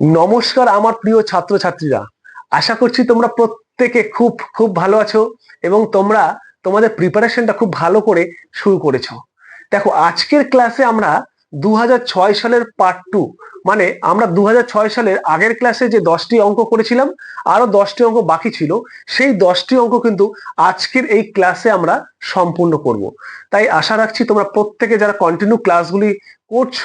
নমস্কার আমার প্রিয় ছাত্রছাত্রীরা। আশা করছি তোমরা প্রত্যেকে খুব খুব ভালো আছো এবং তোমরা তোমাদের প্রিপারেশনটা খুব ভালো করে শুরু করেছ। দেখো, আজকের ক্লাসে আমরা দু হাজার ছয় সালের পার্ট টু মানে আমরা দু হাজার ছয় সালের আগের ক্লাসে যে দশটি অঙ্ক করেছিলাম, আরও দশটি অঙ্ক বাকি ছিল, সেই দশটি অঙ্ক কিন্তু আজকের এই ক্লাসে আমরা সম্পূর্ণ করব। তাই আশা রাখছি তোমরা প্রত্যেকে যারা কন্টিনিউ ক্লাসগুলি করছ,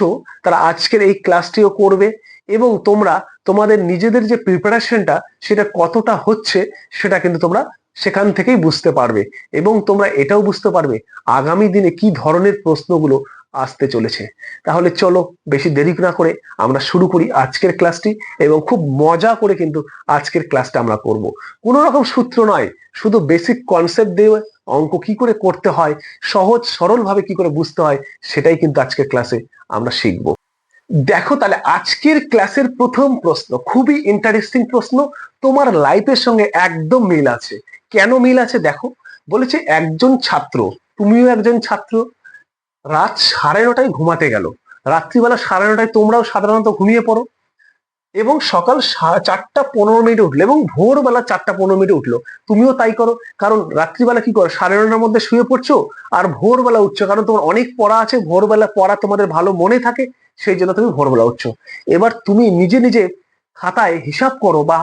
তারা আজকের এই ক্লাসটিও করবে। এবং তোমরা তোমাদের নিজেদের যে প্রিপারেশনটা সেটা কতটা হচ্ছে, সেটা কিন্তু তোমরা সেখান থেকেই বুঝতে পারবে এবং তোমরা এটাও বুঝতে পারবে আগামী দিনে কি ধরনের প্রশ্নগুলো আসতে চলেছে। তাহলে চলো বেশি দেরি না করে আমরা শুরু করি আজকের ক্লাসটি এবং খুব মজা করে কিন্তু আজকের ক্লাসটা আমরা করব। কোনো রকম সূত্র নয়, শুধু বেসিক কনসেপ্ট দিয়ে অঙ্ক কি করে করতে হয়, সহজ সরলভাবে কি করে বুঝতে হয়, সেটাই কিন্তু আজকের ক্লাসে আমরা শিখব। দেখো তাহলে আজকের ক্লাসের প্রথম প্রশ্ন, খুবই ইন্টারেস্টিং প্রশ্ন, তোমার লাইফের সঙ্গে একদম মিল আছে। কেন মিল আছে দেখো, বলেছে একজন ছাত্র, তুমিও একজন ছাত্র, রাত সাড়ে নটায় ঘুমাতে গেল। রাত্রিবেলা সাড়ে নটায় তোমরাও সাধারণত ঘুমিয়ে পড়ো। এবং সকাল চারটা পনেরো মিনিটে উঠল এবং ভোরবেলা চারটা পনেরো মিনিটে উঠল। তুমিও তাই করো, কারণ রাত্রিবেলা কি করো, সাড়ে নটার মধ্যে শুয়ে পড়ছো, আর ভোরবেলা উঠছো, কারণ তোমার অনেক পড়া আছে, ভোরবেলা পড়া তোমাদের ভালো মনে থাকে। সেই জন্য তুমি ভোরবেলা উঠছো। এবার তুমি নিজে নিজে খাতায় হিসাব করো বা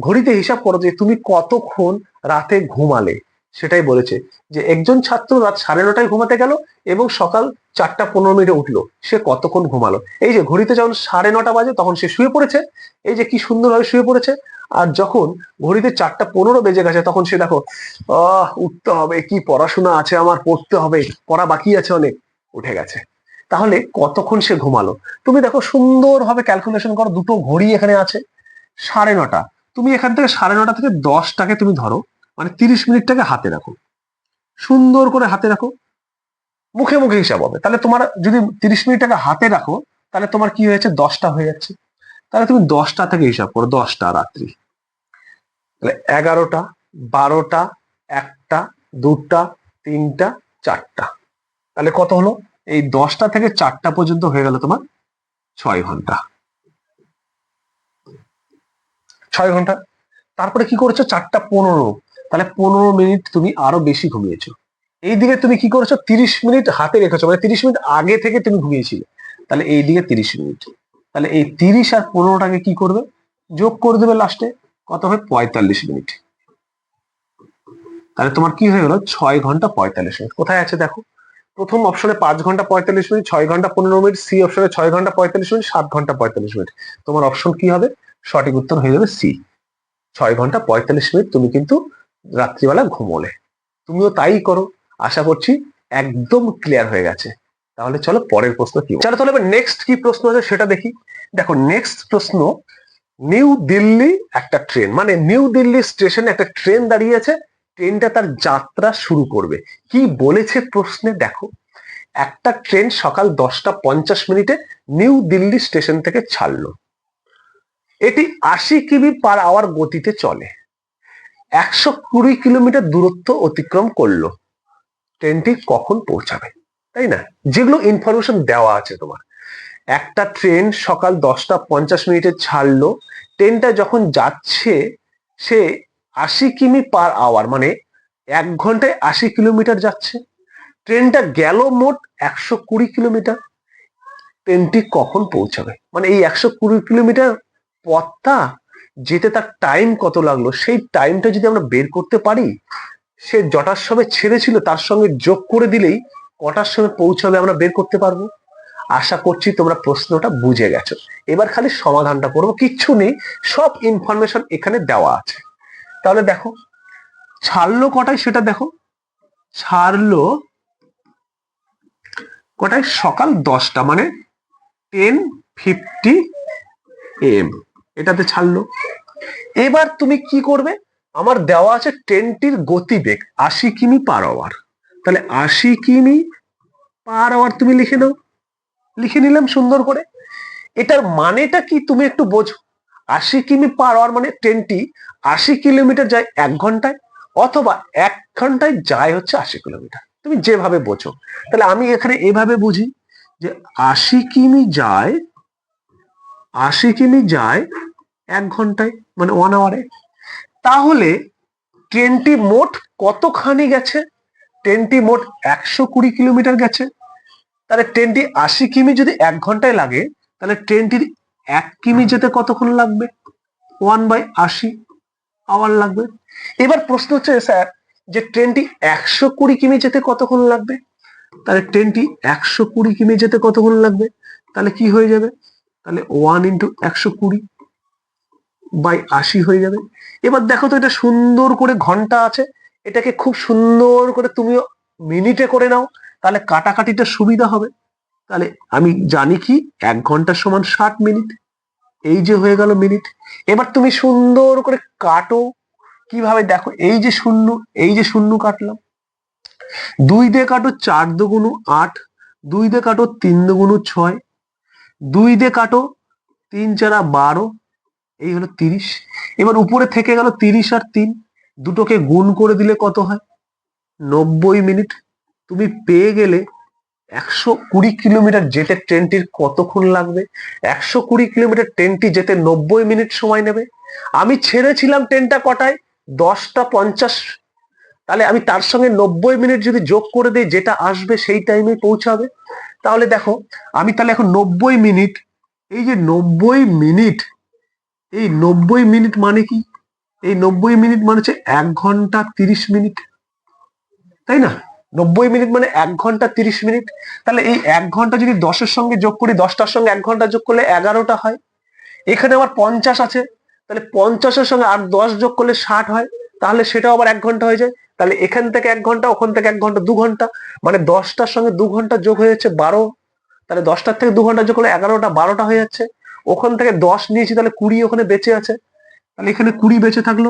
ঘড়িতে হিসাব করো যে তুমি কতক্ষণ রাতে ঘুমালে। সেটাই বলেছে যে একজন ছাত্র রাত সাড়ে নটায় ঘুমাতে গেল এবং সকাল চারটা পনেরো মিনিটে উঠল। সে কতক্ষণ ঘুমালো? এই যে ঘড়িতে যখন সাড়ে নটা বাজে তখন সে শুয়ে পড়েছে। এই যে কি সুন্দরভাবে শুয়ে পড়েছে। আর যখন ঘড়িতে চারটা পনেরো বেজে গেছে তখন সে দেখো, আহ, উঠতে হবে, কি পড়াশোনা আছে আমার, পড়তে হবে, পড়া বাকি আছে অনেক, উঠে গেছে। তাহলে কতক্ষণ সে ঘুমালো? তুমি দেখো সুন্দরভাবে ক্যালকুলেশন করো, দুটো ঘড়ি এখানে আছে, সাড়ে নটা। তুমি এখান থেকে সাড়ে নটা থেকে দশটাকে তুমি ধরো মানে তিরিশ মিনিটটাকে হাতে রাখো। সুন্দর করে হাতে রাখো। মুখে মুখে হিসাব হবে। তাহলে তোমার যদি তিরিশ মিনিটটাকে হাতে রাখো, তাহলে তোমার কি হয়েছে দশটা হয়ে যাচ্ছে। তাহলে তুমি দশটা থেকে হিসাব করো, দশটা রাত্রি। তাহলে এগারোটা, বারোটা, একটা, দুটা, তিনটা, চারটা। তাহলে কত হলো? এই দশটা থেকে চারটা পর্যন্ত হয়ে গেল তোমার ছয় ঘণ্টা। ছয় ঘণ্টা। তারপরে কি করেছ? চারটা পনেরো। তাহলে পনেরো মিনিট তুমি আরও বেশি ঘুমিয়েছো। এইদিকে তুমি কি করেছ? তিরিশ মিনিট হাতে রেখেছো। মানে তিরিশ মিনিট আগে থেকে তুমি ঘুমিয়েছিলে। তাহলে এইদিকে তিরিশ মিনিট। তাহলে এই তিরিশ আর পনেরোটাকে কি করবে? যোগ করে দেবে লাস্টে। কত হবে? পঁয়তাল্লিশ মিনিট। তাহলে তোমার কি হয়ে গেল? ছয় ঘণ্টা পঁয়তাল্লিশ মিনিট। কোথায় আছে দেখো। প্রথম অপশনে পাঁচ ঘণ্টা পঁয়তাল্লিশ মিনিট, ছয় ঘণ্টা পনেরো মিনিট, সি অপশনে ছয় ঘণ্টা পঁয়তাল্লিশ মিনিট, সাত ঘণ্টা পঁয়তাল্লিশ মিনিট। তোমার অপশন কি হবে? সঠিক উত্তর হয়ে যাবে সি। ছয় ঘণ্টা পঁয়তাল্লিশ মিনিট তুমি কিন্তু রাত্রিবেলা ঘুমোলে। তুমিও তাই করো। আশা করছি একদম ক্লিয়ার হয়ে গেছে। তাহলে চলো পরের প্রশ্ন কি? চলো তাহলে এবার নেক্সট কি প্রশ্ন আছে সেটা দেখি। দেখো নেক্সট প্রশ্ন, নিউ দিল্লি একটা ট্রেন মানে নিউ দিল্লি স্টেশনে একটা ট্রেন দাঁড়িয়ে আছে। ট্রেনটা তার যাত্রা শুরু করবে। কি বলেছে প্রশ্নে দেখো, একটা ট্রেন সকাল দশটা পঞ্চাশ মিনিটে নিউ দিল্লি স্টেশন থেকে ছাড়লো। এটি আশি কিমি পার আওয়ার গতিতে চলে। একশো কুড়ি কিলোমিটার দূরত্ব অতিক্রম করল। ট্রেনটি কখন পৌঁছাবে, তাই না? যেগুলো ইনফরমেশন দেওয়া আছে তোমার। একটা ট্রেন সকাল দশটা পঞ্চাশ মিনিটে ছাড়লো। ট্রেনটা যখন যাচ্ছে, সে আশি কিমি পার আওয়ার মানে এক ঘন্টায় আশি কিলোমিটার যাচ্ছে। ট্রেনটা গেল মোট একশো কুড়ি কিলোমিটার। ট্রেনটি কখন পৌঁছাবে? মানে এই একশো কুড়ি কিলোমিটার পথটা যেতে তার টাইম কত লাগল, সেই টাইমটা যদি আমরা বের করতে পারি, সে জটার সময় ছেড়েছিল, তার সঙ্গে যোগ করে দিলেই কটার সময় পৌঁছাবে আমরা বের করতে পারব? আশা করছি তোমরা প্রশ্নটা বুঝে গেছো। এবার খালি সমাধানটা করব, কিচ্ছু নেই, সব ইনফরমেশন এখানে দেওয়া আছে। তাহলে দেখো ছাড়লো কটায় সেটা দেখো। ছাড়লো কটায়? সকাল দশটা মানে টেন ফিফটি এম এটাতে ছাড়লো। এবার তুমি কি করবে? আমার দেওয়া আছে ট্রেনটির গতিবেগ, আশি কিমি পার আওয়ার তাহলে আশি কিমি পার আওয়ার তুমি লিখে নাও লিখে নিলাম সুন্দর করে। এটার মানেটা কি তুমি একটু বোঝো। আশি কিমি পার আওয়ার মানে ট্রেনটি আশি কিলোমিটার যায় এক ঘন্টায় অথবা এক ঘন্টায় যায় হচ্ছে আশি কিলোমিটার। তুমি যেভাবে বোঝো। তাহলে আমি এখানে এভাবে বুঝি যে আশি কিমি যায়, আশি কিমি যায় এক ঘন্টায় মানে ওয়ান আওয়ারে তাহলে ট্রেনটি মোট কতখানি গেছে? ট্রেনটি মোট একশো কুড়ি কিলোমিটার গেছে। তাহলে ট্রেনটি আশি কিমি যদি এক ঘন্টায় লাগে, তাহলে ট্রেনটির এক কিমি যেতে কতক্ষণ লাগবে? ওয়ান বাই আশি আওয়ার লাগবে। এবার প্রশ্ন হচ্ছে, স্যার, যে ট্রেনটি একশো কুড়ি কিমি যেতে কতক্ষণ লাগবে? তাহলে ট্রেনটি একশো কুড়ি কিমি যেতে কতক্ষণ লাগবে? তাহলে কি হয়ে যাবে? তাহলে ওয়ান ইন্টু একশো কুড়ি বাই আশি হয়ে যাবে। এবার দেখো তো এটা সুন্দর করে ঘণ্টা আছে। এটাকে খুব সুন্দর করে তুমিও মিনিটে করে নাও। তাহলে কাটাকাটিটা সুবিধা হবে। তাহলে আমি জানি কি, এক ঘণ্টার সমান ষাট মিনিট। এই যে হয়ে গেল মিনিট। এবার তুমি সুন্দর করে কাটো। কীভাবে? দেখো, এই যে শূন্য, এই যে শূন্য কাটলাম। দুই দিয়ে কাটো চার দুগুণ আট, দুই দিয়ে কাটো তিন দুগুণ ছয়, দুই দিয়ে কাটো তিন চারা বারো, এই হলো তিরিশ। এবার উপরে থেকে গেল তিরিশ আর তিন। দুটোকে গুণ করে দিলে কত হয়? নব্বই মিনিট। তুমি পেয়ে গেলে একশো কুড়ি কিলোমিটার যেতে ট্রেনটির কতক্ষণ লাগবে? একশো কুড়ি কিলোমিটার ট্রেনটি যেতে নব্বই মিনিট সময় নেবে। আমি ছেড়েছিলাম ট্রেনটা কটায়? দশটা পঞ্চাশ। তাহলে আমি তার সঙ্গে নব্বই মিনিট যদি যোগ করে দিই, যেটা আসবে সেই টাইমে পৌঁছাবে। তাহলে দেখো, আমি তাহলে এখন নব্বই মিনিট। এই যে নব্বই মিনিট, এই নব্বই মিনিট মানে কি? এই নব্বই মিনিট মানে হচ্ছে এক ঘণ্টা তিরিশ মিনিট। তাই না? নব্বই মিনিট মানে এক ঘণ্টা তিরিশ মিনিট। তাহলে এই এক ঘণ্টা যদি দশের সঙ্গে যোগ করি, দশটার সঙ্গে এক ঘণ্টা যোগ করলে এগারোটা হয়। এখানে আমার পঞ্চাশ আছে। তাহলে পঞ্চাশের সঙ্গে আর দশ যোগ করলে ষাট হয়। তাহলে সেটাও আবার এক ঘণ্টা হয়ে যায়। তাহলে এখান থেকে এক ঘণ্টা, ওখান থেকে এক ঘণ্টা, দু ঘণ্টা। মানে দশটার সঙ্গে দু ঘণ্টা যোগ হয়ে যাচ্ছে বারো। তাহলে দশটার থেকে দু ঘণ্টা যোগ করলে এগারোটা, বারোটা হয়ে যাচ্ছে। ওখান থেকে দশ নিয়েছি, তাহলে কুড়ি ওখানে বেঁচে আছে। তাহলে এখানে কুড়ি বেঁচে থাকল।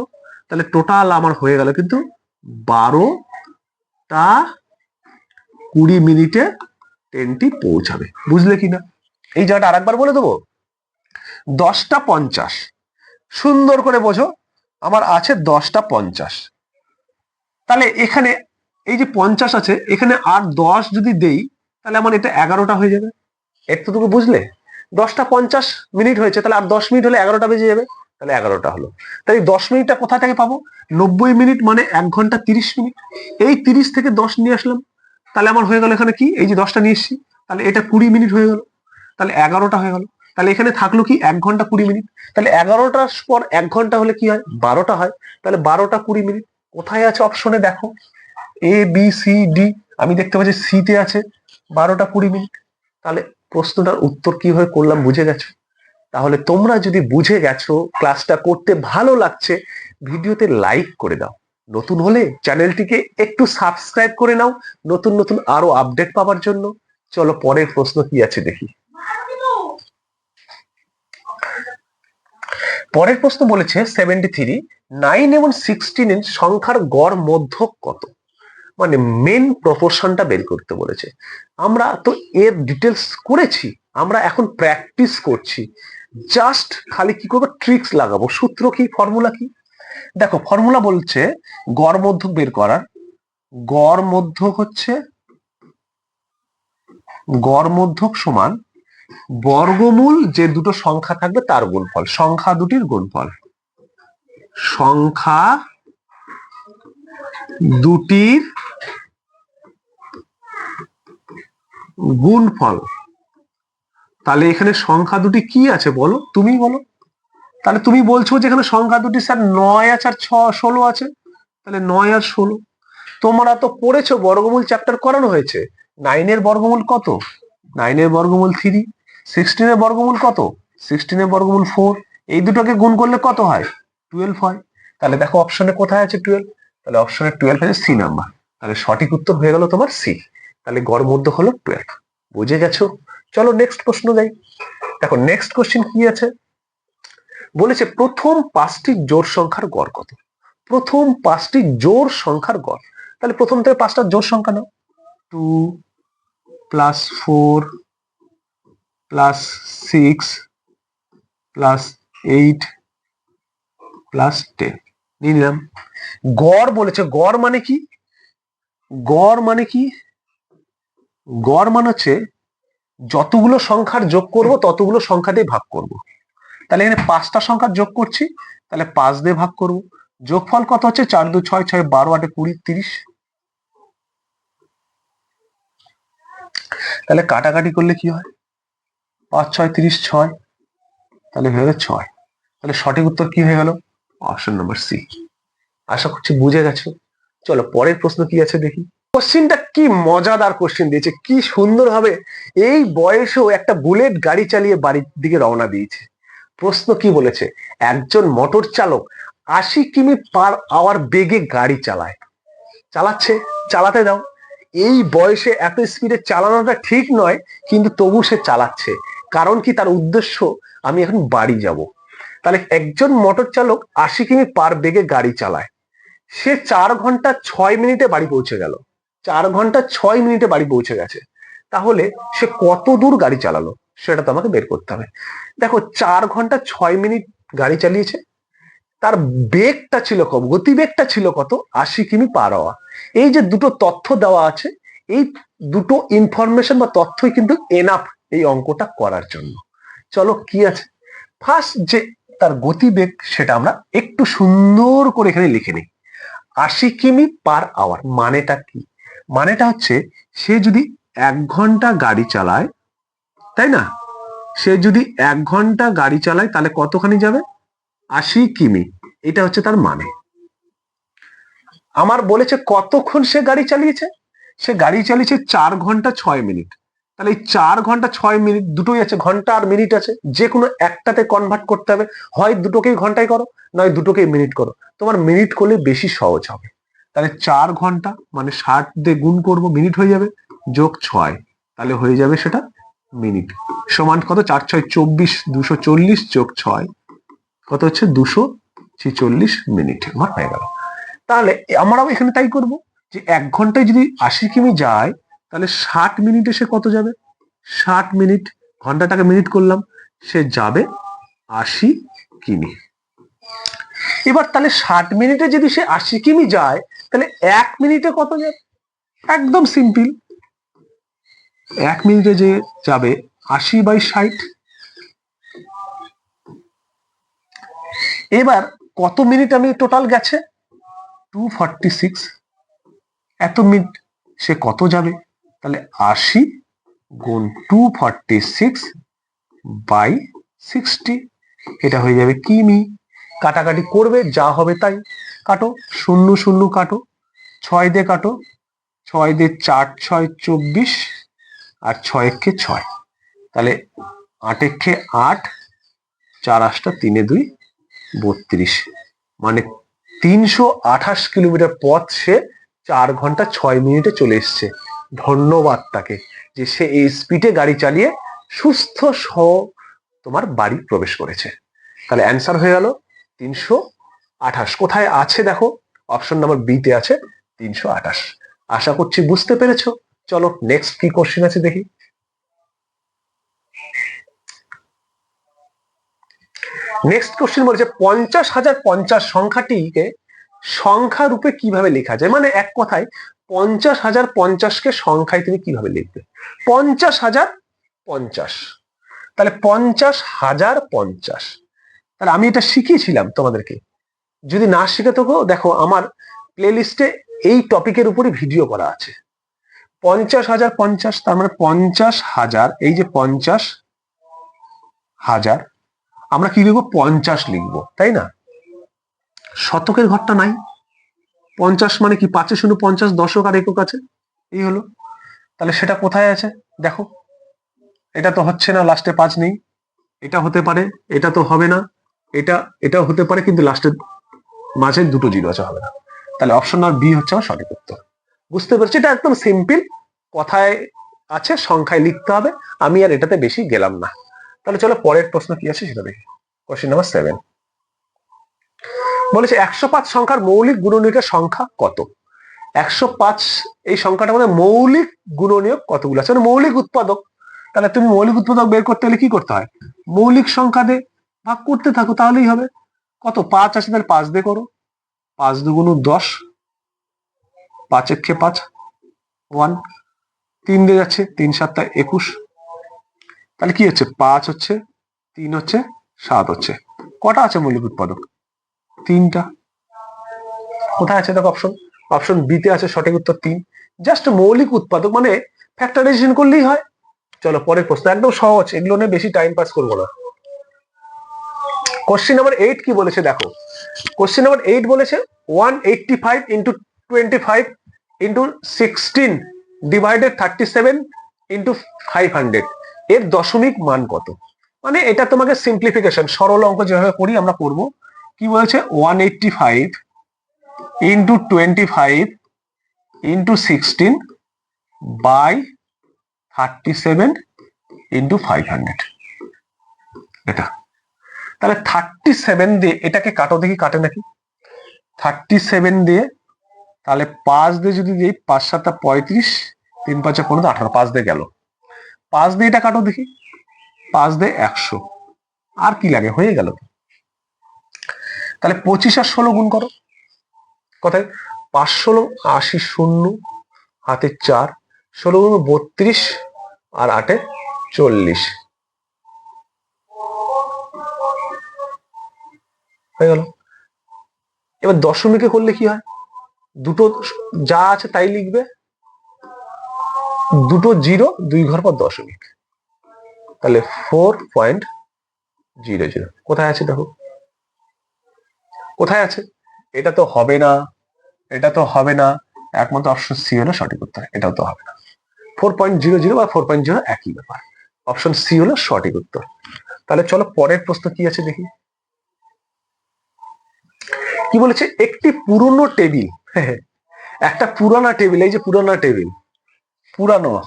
তাহলে টোটাল আমার হয়ে গেল কিন্তু বারোটা কুড়ি মিনিটে ট্রেনটি পৌঁছাবে। বুঝলে কি না এই জায়গাটা আরেকবার বলে দেবো? দশটা পঞ্চাশ। সুন্দর করে বোঝো, আমার আছে দশটা পঞ্চাশ। তাহলে এখানে এই যে পঞ্চাশ আছে, এখানে আর দশ যদি দেই, তাহলে আমার এটা এগারোটা হয়ে যাবে। একটুটুকু বুঝলে? দশটা পঞ্চাশ মিনিট হয়েছে, তাহলে আর দশ মিনিট হলে এগারোটা বেজে যাবে। তাহলে এগারোটা হলো। তাই দশ মিনিটটা কোথা থেকে পাবো? নব্বই মিনিট মানে এক ঘণ্টা তিরিশ মিনিট। এই তিরিশ থেকে দশ নিয়ে আসলাম। তাহলে আমার হয়ে গেল এখানে কি? এই যে দশটা নিয়ে এসছি। তাহলে এটা কুড়ি মিনিট হয়ে গেল। তাহলে এগারোটা হয়ে গেল। তাহলে এখানে থাকল কি? এক ঘণ্টা কুড়ি মিনিট। তাহলে এগারোটার পর এক ঘণ্টা হলে কি হয়? বারোটা হয়। তাহলে বারোটা কুড়ি মিনিট। কোথায় আছে অপশনে দেখো? এ বি সি ডি আমি দেখতে পাচ্ছি সিতে আছে। বারোটা কুড়ি মিনিট। তাহলে প্রশ্নটার উত্তর কীভাবে করলাম বুঝে গেছো? তাহলে তোমরা যদি বুঝে গেছো ক্লাসটা করতে ভালো লাগছে, ভিডিওতে লাইক করে দাও। নতুন হলে চ্যানেলটিকে একটু সাবস্ক্রাইব করে নাও, নতুন নতুন আরও আপডেট পাওয়ার জন্য। চলো, পরের প্রশ্ন কি আছে দেখি। পরের প্রশ্ন বলেছে সেভেন্টি থ্রি নাইন এবং সিক্সটিন সংখ্যার গড় মধ্যক কত? মানে মেন প্রপোর্শনটা বের করতে বলেছে। আমরা তো এর ডিটেলস করেছি, আমরা এখন প্র্যাকটিস করছি। জাস্ট খালি কি করব? ট্রিক্স লাগাবো। সূত্র কি? ফর্মুলা কি? দেখো ফর্মুলা বলছে গড় মধ্যক বের করার। গড় মধ্যক হচ্ছে গড় মধ্যক সমান বর্গমূল যে দুটো সংখ্যা থাকবে তার গুণফল। সংখ্যা দুটির গুণফল। সংখ্যা দুটির গুণফল। তাহলে এখানে সংখ্যা দুটি কি আছে বলো? তুমি বলো। তাহলে তুমি বলছো যে এখানে সংখ্যা দুটি, স্যার নয় আছে আর ছ, ষোলো আছে। তাহলে নয় আর ষোলো। তোমরা তো পড়েছো, বর্গমূল চ্যাপ্টার করানো হয়েছে। নাইনের বর্গমূল কত? নাইনের বর্গমূল থ্রি সিক্সটিনের বর্গমূল কত? সিক্সটিনের বর্গমূল ফোর এই দুটোকে গুণ করলে কত হয়? টুয়েলভ হয়। তাহলে দেখো অপশনে কোথায় আছে টুয়েলভ তাহলে অপশনে টুয়েলভ আছে সি নাম্বার তাহলে সঠিক উত্তর হয়ে গেল তোমার সি তাহলে গড় মধ্য হলো টুয়েলভ বুঝে গেছো? চলো নেক্সট প্রশ্ন যাই। দেখো নেক্সট কোশ্চেন কি আছে? বলেছে, প্রথম পাঁচটি জোর সংখ্যার গড় কত? প্রথম পাঁচটি জোর সংখ্যার গড়। তাহলে প্রথম থেকে পাঁচটা জোর সংখ্যা নাও। Two plus four plus six plus eight plus ten নিয়ে নিলাম। গড় বলেছে, গড় মানে কি? গড় মানে কি? গড় মানে হচ্ছে যতগুলো সংখ্যার যোগ করব, ততগুলো সংখ্যা দিয়ে ভাগ করব। তাহলে এখানে পাঁচটা সংখ্যার যোগ করছি, তাহলে পাঁচ দিয়ে ভাগ করব। যোগফল কত হচ্ছে? চার দু ছয় ছয় বারো, আটে কুড়ি, তিরিশ। তাহলে কাটাকাটি করলে কি হয়? পাঁচ, ছয়, তিরিশ, ছয়। তাহলে হয়ে গেল ছয়। তাহলে সঠিক উত্তর কি হয়ে গেল? অপশন নম্বর সি আশা করছি বুঝে গেছো। চলো, পরের প্রশ্ন কি আছে দেখি। কোশ্চিনটা কি মজাদার কোশ্চিন দিয়েছে, কি সুন্দর সুন্দরভাবে এই বয়সেও একটা বুলেট গাড়ি চালিয়ে বাড়ির দিকে রওনা দিয়েছে। প্রশ্ন কি বলেছে? একজন মোটর চালক আশি কিমি পার আওয়ার বেগে গাড়ি চালায়। চালাচ্ছে, চালাতে দাও। এই বয়সে এত স্পিডে চালানোটা ঠিক নয়, কিন্তু তবু সে চালাচ্ছে। কারণ কি? তার উদ্দেশ্য, আমি এখন বাড়ি যাব। তাহলে একজন মোটর চালক আশি কিমি পার বেগে গাড়ি চালায়। সে চার ঘণ্টা ছয় মিনিটে বাড়ি পৌঁছে গেল। চার ঘণ্টা ছয় মিনিটে বাড়ি পৌঁছে গেছে। তাহলে সে কত দূর গাড়ি চালালো, সেটা তো আমাকে বের করতে হবে। দেখো, চার ঘণ্টা ছয় মিনিট গাড়ি চালিয়েছে, তার বেগটা ছিল কত, গতিবেগটা ছিল কত? আশি কিমি পার হওয়া এই যে দুটো তথ্য দেওয়া আছে, এই দুটো ইনফরমেশন বা তথ্যই কিন্তু এনাফ এই অঙ্কটা করার জন্য। চলো, কি আছে? ফার্স্ট যে তার গতিবেগ, সেটা আমরা একটু সুন্দর করে এখানে লিখে নিই। আশি কিমি পার আওয়ার মানেটা কি? মানেটা হচ্ছে সে যদি এক ঘণ্টা গাড়ি চালায়, তাই না? সে যদি এক ঘণ্টা গাড়ি চালায়, তাহলে কতখানি যাবে? আশি কিমি। এটা হচ্ছে তার মানে। আমার বলেছে কতক্ষণ সে গাড়ি চালিয়েছে? সে গাড়ি চালিয়েছে চার ঘণ্টা ছয় মিনিট। তাহলে এই চার ঘণ্টা ছয় মিনিট দুটোই আছে, ঘণ্টা আর মিনিট আছে। যে কোনো একটাতে কনভার্ট করতে হবে। হয় দুটোকেই ঘন্টায় করো, নয় দুটোকেই মিনিট করো। তোমার মিনিট করলে বেশি সহজ হবে। তাহলে চার ঘণ্টা মানে ষাট দিয়ে গুণ করব মিনিট হয়ে যাবে, যোগ ছয়। তাহলে হয়ে যাবে সেটা মিনিট সমান কত? চার ছয় চব্বিশ, দুশো চল্লিশ যোগ ছয়, কত হচ্ছে? দুশো ছিচল্লিশ মিনিট আমার হয়ে গেল। তাহলে আমরাও এখানে তাই করব যে এক ঘন্টায় যদি আশি কিমি যায়, তাহলে ষাট মিনিটে সে কত যাবে? ষাট মিনিট ঘন্টাটাকে মিনিট করলাম, সে যাবে আশি কিমি। এবার তাহলে ষাট মিনিটে যদি সে আশি কিমি যায়, তাহলে এক মিনিটে কত যাবে একদম সিম্পল। এক মিনিটে যে যাবে আশি বাই ষাট। এবার কত মিনিট আমি টোটাল গেছে? টু ফর্টি সিক্স এত মিনিট সে কত যাবে? তাহলে আশি গুণ two forty six by sixty এটা হয়ে যাবে কিমি। কাটাকাটি করবে, যা হবে তাই। কাটো, শূন্য শূন্য কাটো, ছয় দিয়ে কাটো, ছয় দিয়ে চার, ছয়, চব্বিশ, আর ছয় ছয়। তাহলে আট একে আট, চার আটটা তিনে দুই, বত্রিশ। মানে তিনশো আঠাশ কিলোমিটার পথ সে চার ঘণ্টা ছয় মিনিটে চলে এসছে। ধন্যবাদ তাকে যে সে এই স্পিডে গাড়ি চালিয়ে সুস্থ সহ তোমার বাড়ি প্রবেশ করেছে। তাহলে অ্যান্সার হয়ে গেল তিনশো আঠাশ। কোথায় আছে দেখো? অপশন নাম্বার বিতে আছে তিনশো আঠাশ। আশা করছি বুঝতে পেরেছ। চলো নেক্সট কি কোশ্চেন আছে দেখি। নেক্সট কোশ্চেন বলছে, পঞ্চাশ হাজার পঞ্চাশ সংখ্যাটিকে সংখ্যা রূপে কীভাবে লেখা যায়? মানে এক কথায়, পঞ্চাশ হাজার পঞ্চাশকে সংখ্যায় তুমি কীভাবে লিখবে? পঞ্চাশ হাজার পঞ্চাশ। তাহলে পঞ্চাশ হাজার পঞ্চাশ। তাহলে আমি এটা শিখিয়েছিলাম তোমাদেরকে। যদি না শিখে থাকো, দেখো আমার প্লে লিস্টে এই টপিকের উপরে ভিডিও করা আছে। পঞ্চাশ হাজার পঞ্চাশ, তার মানে পঞ্চাশ হাজার, এই যে পঞ্চাশ হাজার, আমরা কি লিখব? পঞ্চাশ লিখব, তাই না? শতকের ঘরটা নাই। পঞ্চাশ মানে কি? পাঁচে শূন্য, পঞ্চাশ দশক আর একক আছে। এই হলো। তাহলে সেটা কোথায় আছে? দেখো। এটা তো হচ্ছে না লাস্টে পাঁচ নেই। এটা হতে পারে, এটা তো হবে না। এটা, এটাও হতে পারে, কিন্তু লাস্টের মাঝে দুটো জিরো আছে, হবে না। তাহলে অপশন আর বি হচ্ছে আমার সঠিক উত্তর। বুঝতে পারছি? এটা একদম সিম্পল কথায় আছে, সংখ্যায় লিখতে হবে। আমি আর এটাতে বেশি গেলাম না। তাহলে চলো পরের প্রশ্ন কি আছে সেটা দেখি। কোশ্চেন নাম্বার সেভেন বলেছে, একশো পাঁচ সংখ্যার মৌলিক গুণনীয়কের সংখ্যা কত? একশো পাঁচ, এই সংখ্যাটা মানে মৌলিক গুণনীয়ক কতগুলো আছে? মানে মৌলিক উৎপাদক। তাহলে তুমি মৌলিক উৎপাদক বের করতে হলে কি করতে হয়? মৌলিক সংখ্যা দিয়ে ভাগ করতে থাকো, তাহলেই হবে। কত? পাঁচ আছে তাহলে পাঁচ দিয়ে করো। পাঁচ দুগুণ দশ। পাঁচ একে পাঁচ ওয়ান তিন দিয়ে যাচ্ছে, তিন সাতটা একুশ। তাহলে কি হচ্ছে? পাঁচ হচ্ছে, তিন হচ্ছে, সাত হচ্ছে। কটা আছে মৌলিক উৎপাদক? তিনটা। কোথায় আছে? দেখো অপশন অপশন বিতে আছে সঠিক উত্তর তিন। জাস্ট মৌলিক উৎপাদক মানে ফ্যাক্টরাইজেশন করলেই হয়। চলো, পরের প্রশ্ন। একদম সহজ, এগুলো নিয়ে বেশি টাইম পাস করব না। কোশ্চেন নাম্বার এইট কি বলেছে দেখো। কোশ্চেন নাম্বার এইট বলেছে one eighty five into twenty five into sixteen divided thirty seven into five hundred এর দশমিক মান কত? মানে এটা তোমাকে সিম্পলিফিকেশন সরল অঙ্ক যেভাবে করি আমরা করব কি বলেছে? One eighty five into twenty five into sixteen by thirty seven into five hundred এটা। তাহলে থার্টি সেভেন দিয়ে, এটাকে কাটো দেখি, কাটে নাকি? থার্টি সেভেন দিয়ে, তাহলে পাঁচ দিয়ে যদি দিই, পাঁচ সাতটা পঁয়ত্রিশ, তিন পাঁচে পনেরো, আঠারো, পাঁচ দিয়ে গেল। পাঁচ দিয়ে এটা কাটো দেখি, পাঁচ দিয়ে একশো। আর কি লাগে? হয়ে গেল। তাহলে পঁচিশ আর ষোলো গুণ করো। কোথায়? পাঁচ ষোলো, আশি শূন্য, হাতে চার। ষোলো গুণ বত্রিশ, আর আটে চল্লিশ। হয়ে গেল। এবার দশমিকে করলে কি হয়? দুটো যা আছে তাই লিখবে। দুটো জিরো, দুই ঘর পর দশমিক। তাহলে ফোর পয়েন্ট জিরো জিরো কোথায় আছে দেখো? কোথায় আছে? এটা তো হবে না। এটা তো হবে না। একমাত্র অপশন সি হলো সঠিক উত্তর। এটাও তো হবে না। ফোর পয়েন্ট জিরো জিরো বা ফোর পয়েন্ট জিরো একই ব্যাপার। অপশন সি হলো সঠিক উত্তর। তাহলে চলো পরের প্রশ্ন কি আছে দেখি। কি বলেছে? একটি পুরনো টেবিল। একটা পুরানা টেবিল, এই যে পুরানা টেবিল। পুরানো।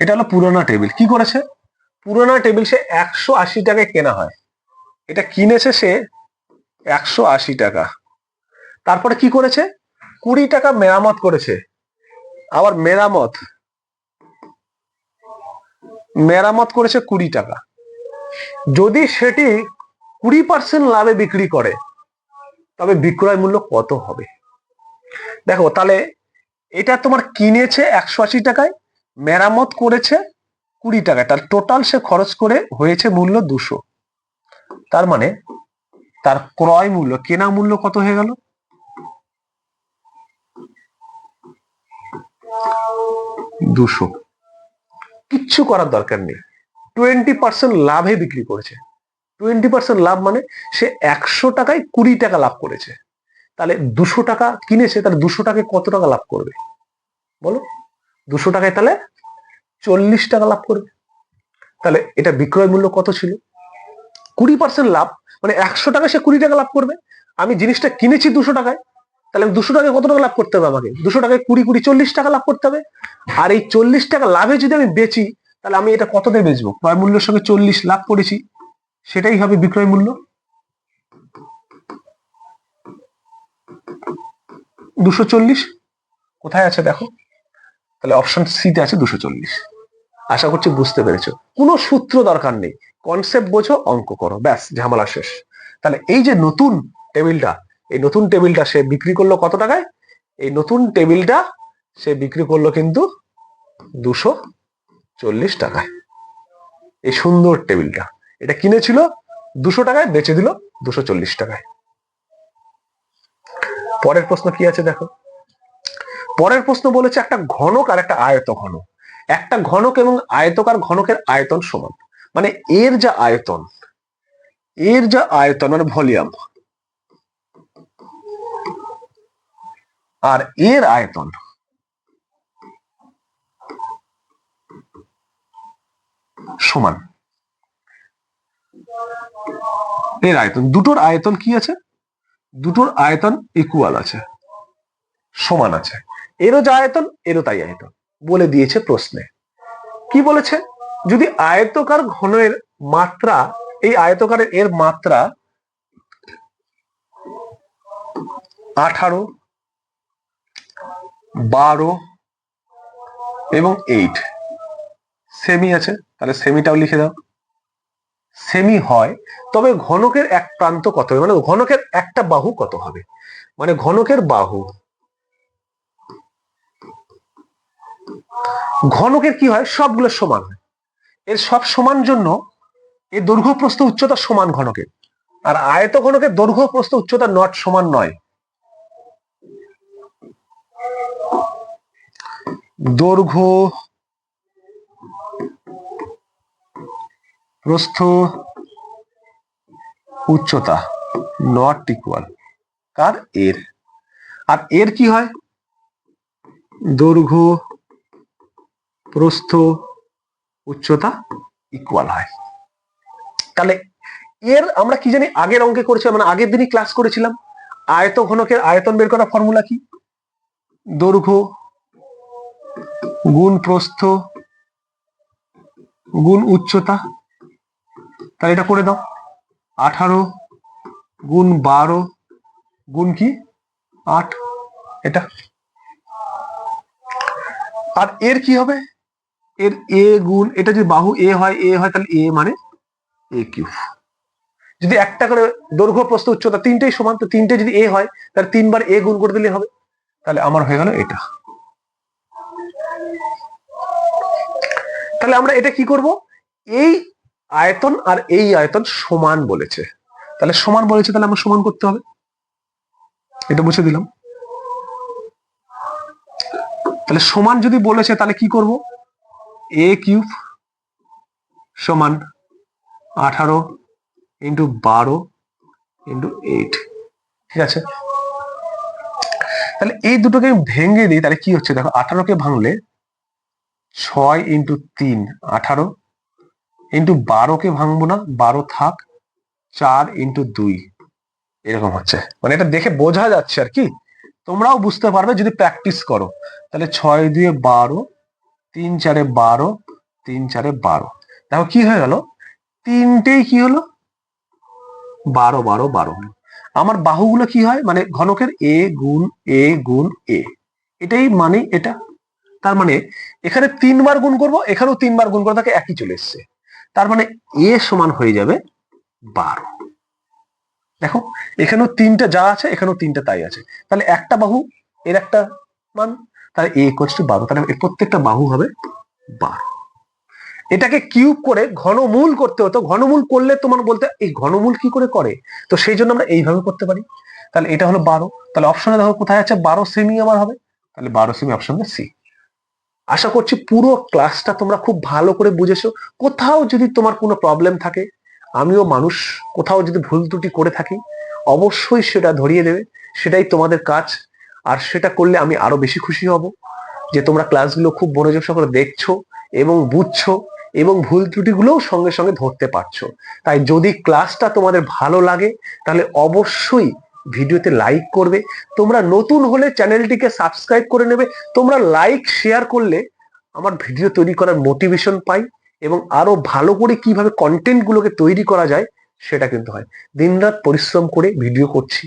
এটা হলো পুরোনো টেবিল। কি করেছে? পুরোনো টেবিল সে একশো আশি টাকায় কেনা হয়। এটা কিনেছে সে একশো আশি টাকা। তারপরে কি করেছে? কুড়ি টাকা মেরামত করেছে। আবার মেরামত। মেরামত করেছে কুড়ি টাকা। যদি সেটি কুড়ি পার্সেন্ট লাভে বিক্রি করে, তবে বিক্রয় মূল্য কত হবে? দেখো, তাহলে এটা তোমার কিনেছে একশো আশি টাকায়, মেরামত করেছে কুড়ি টাকা। তার টোটাল সে খরচ করে হয়েছে মূল্য দুশো। তার মানে তার ক্রয় মূল্য, কেনা মূল্য কত হয়ে গেল? দুশো। কিচ্ছু করার দরকার নেই। টোয়েন্টি পার্সেন্ট লাভে বিক্রি করেছে। টোয়েন্টি পার্সেন্ট লাভ মানে সে একশো টাকায় কুড়ি টাকা লাভ করেছে। তাহলে দুশো টাকা কিনেছে, তাহলে দুশো টাকায় কত টাকা লাভ করবে? বলো। দুশো টাকায় তাহলে চল্লিশ টাকা লাভ করবে। তাহলে এটা বিক্রয় মূল্য কত ছিল? কুড়ি পার্সেন্ট লাভ মানে একশো টাকা সে কুড়ি টাকা লাভ করবে। আমি জিনিসটা কিনেছি দুশো টাকায় তাহলে আমি দুশো টাকায় কত টাকা লাভ করতে হবে আমাকে? দুশো টাকায় কুড়ি কুড়ি, চল্লিশ টাকা লাভ করতে হবে। আর এই চল্লিশ টাকা লাভে যদি আমি বেচি, তাহলে আমি এটা কততে বেচবো? ক্রয় মূল্যের সঙ্গে চল্লিশ লাভ করেছি, সেটাই হবে বিক্রয় মূল্য। দুশো চল্লিশ? কোথায় আছে দেখো? তাহলে অপশন সিতে আছে দুশো চল্লিশ। আশা করছি বুঝতে পেরেছ। কোনো সূত্র দরকার নেই। কনসেপ্ট বোঝো, অঙ্ক করো। ব্যাস, ঝামেলা শেষ। তাহলে এই যে নতুন টেবিলটা এই নতুন টেবিলটা সে বিক্রি করল কত টাকায়? এই নতুন টেবিলটা সে বিক্রি করল কিন্তু দুশো চল্লিশ টাকায়। এই সুন্দর টেবিলটা। এটা কিনেছিল দুশো টাকায়, বেচে দিল দুশো চল্লিশ টাকায়। পরের প্রশ্ন কি আছে দেখো? পরের প্রশ্ন বলেছে একটা ঘনক আর একটা আয়ত ঘন একটা ঘনক এবং আয়তকার ঘনকের আয়তন সমান। মানে এর যা আয়তন, এর যা আয়তন মানে ভলিউম। আর এর আয়তন সমান। এর আয়তন, দুটোর আয়তন কি আছে? দুটোর আয়তন ইকুয়াল আছে, সমান আছে। এরও যা আয়তন, এরও তাই আয়তন, বলে দিয়েছে প্রশ্নে। কি বলেছে? যদি আয়তকার ঘনের মাত্রা, এই আয়তকারের এর মাত্রা আঠারো বারো এবং এইট সেমি আছে, তাহলে সেমিটাও লিখে দাও। সেমি হয়, তবে ঘনকের এক প্রান্ত কত হবে? মানে ঘনকের একটা বাহু কত হবে? মানে ঘনকের বাহু। ঘনকের কি হয়? সবগুলো সমান এর সব সমান জন্য এর দৈর্ঘ্য প্রস্থ উচ্চতা সমান ঘনকের। আর আয়ত ঘনকের দৈর্ঘ্য প্রস্থ উচ্চতা নট সমান নয়। দৈর্ঘ্য প্রস্থ উচ্চতা নট ইকুয়াল কার? এর। আর এর কি হয়? দৈর্ঘ্য প্রস্থ উচ্চতা ইকুয়াল হয়। তাহলে এর আমরা কি জানি আগের অঙ্কে করেছিলাম মানে আগের দিনই ক্লাস করেছিলাম। আয়ত ঘনকের আয়তন বের করা ফর্মুলা কি? দৈর্ঘ্য গুণ প্রস্থ গুণ উচ্চতা, তাহলে এটা করে দাও। আঠারো গুণ বারো, গুণ কি? আট, এটা। আর এর কি হবে? এর এ গুণ, এটা যদি বাহু এ হয় এ হয়, তাহলে এ মানে এ কিউব। যদি একটা করে দৈর্ঘ্য, প্রস্থ, উচ্চতা তিনটেই সমান, তো তিনটে যদি এ হয়, তাহলে তিনবার এ গুণ করে দিলে হবে। তাহলে আমার হয়ে গেল এটা। তাহলে আমরা এটা কি করব? এই আয়তন আর এই আয়তন সমান বলেছে। তাহলে সমান বলেছে তাহলে আমরা সমান করতে হবে। এটা মুছে দিলাম। তাহলে সমান যদি বলেছে তাহলে কি করব? এ কিউব সমান আঠারো ইন্টু বারো ইন্টু এইট। ঠিক আছে? তাহলে এই দুটোকে ভেঙে দিই, তাহলে কি হচ্ছে? দেখো, আঠারোকে ভাঙলে ছয় ইন্টু তিন, আঠারো। ইন্টু বারোকে ভাঙবো না, বারো থাক, চার ইন্টু দুই। এরকম হচ্ছে। মানে এটা দেখে বোঝা যাচ্ছে আর কি। তোমরাও বুঝতে পারবে যদি প্র্যাকটিস করো। তাহলে ছয় দুয়ে বারো, তিন চারে বারো, তিন চারে বারো। দেখো কি হয়ে গেল? তিনটেই কি হলো? বারো বারো বারো। আমার বাহুগুলো কি হয়? মানে ঘনকের এ গুণ এ গুণ, এ। এটাই মানে এটা? তার মানে এখানে তিনবার গুণ করব, এখানেও তিনবার গুণ করে তাকে একই চলে এসছে। তার মানে এ সমান হয়ে যাবে বারো। দেখো, এখানেও তিনটা যা আছে, এখানেও তিনটা তাই আছে। তাহলে একটা বাহু, এর একটা মান, তাহলে এ কোচ বারো, তাহলে প্রত্যেকটা বাহু হবে বারো। এটাকে কিউব করে ঘনমূল করতে হতো, ঘনমূল করলে তোমার বলতে, এই ঘনমূল কি করে করে? তো সেই জন্য আমরা এইভাবে করতে পারি। তাহলে এটা হলো বারো। তাহলে অপশনে দেখো কোথায় আছে? বারো সেমি আমার হবে। তাহলে বারো সেমি অপশন সি আশা করছি পুরো ক্লাসটা তোমরা খুব ভালো করে বুঝেছ। কোথাও যদি তোমার কোনো প্রবলেম থাকে, আমিও মানুষ, কোথাও যদি ভুল ত্রুটি করে থাকি, অবশ্যই সেটা ধরিয়ে দেবে, সেটাই তোমাদের কাজ। আর সেটা করলে আমি আরও বেশি খুশি হব যে তোমরা ক্লাসগুলো খুব মনোযোগ সহকারে দেখছ এবং বুঝছ এবং ভুল ত্রুটিগুলোও সঙ্গে সঙ্গে ধরতে পারছ। তাই যদি ক্লাসটা তোমাদের ভালো লাগে, তাহলে অবশ্যই ভিডিওতে লাইক করবে, তোমরা নতুন হলে চ্যানেলটিকে সাবস্ক্রাইব করে নেবে, তোমরা লাইক শেয়ার করলে আমার ভিডিও তৈরি করার মোটিভেশন পাই এবং আরও ভালো করে কীভাবে কন্টেন্ট গুলোকে তৈরি করা যায় সেটা কিন্তু হয়। দিনরাত পরিশ্রম করে ভিডিও করছি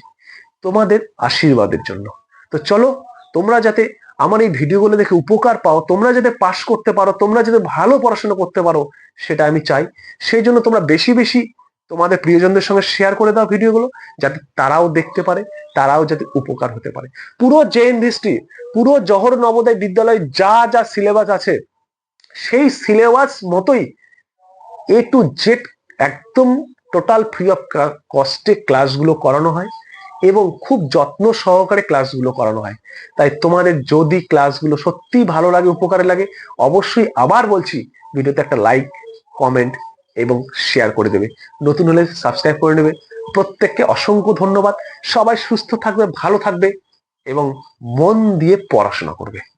তোমাদের আশীর্বাদের জন্য। তো চলো, তোমরা যাতে আমার এই ভিডিওগুলো দেখে উপকার পাও, তোমরা যাতে পাশ করতে পারো, তোমরা যাতে ভালো পড়াশোনা করতে পারো, সেটা আমি চাই। সেই জন্য তোমরা বেশি বেশি তোমাদের প্রিয়জনদের সঙ্গে শেয়ার করে দাও ভিডিওগুলো, যাতে তারাও দেখতে পারে, তারাও যাতে উপকার হতে পারে। পুরো জেএন হিস্ট্রি পুরো জহর নবোদয় বিদ্যালয়ে যা যা সিলেবাস আছে, সেই সিলেবাস মতোই এ টু জেড একদম টোটাল ফ্রি অফ কস্টে ক্লাসগুলো করানো হয় এবং খুব যত্ন সহকারে ক্লাসগুলো করানো হয়। তাই তোমাদের যদি ক্লাসগুলো সত্যি ভালো লাগে, উপকারে লাগে, অবশ্যই আবার বলছি, ভিডিওতে একটা লাইক কমেন্ট এবং শেয়ার করে দেবে। নতুন হলে সাবস্ক্রাইব করে নেবে। প্রত্যেককে অসংখ্য ধন্যবাদ। সবাই সুস্থ থাকবে, ভালো থাকবে এবং মন দিয়ে পড়াশোনা করবে।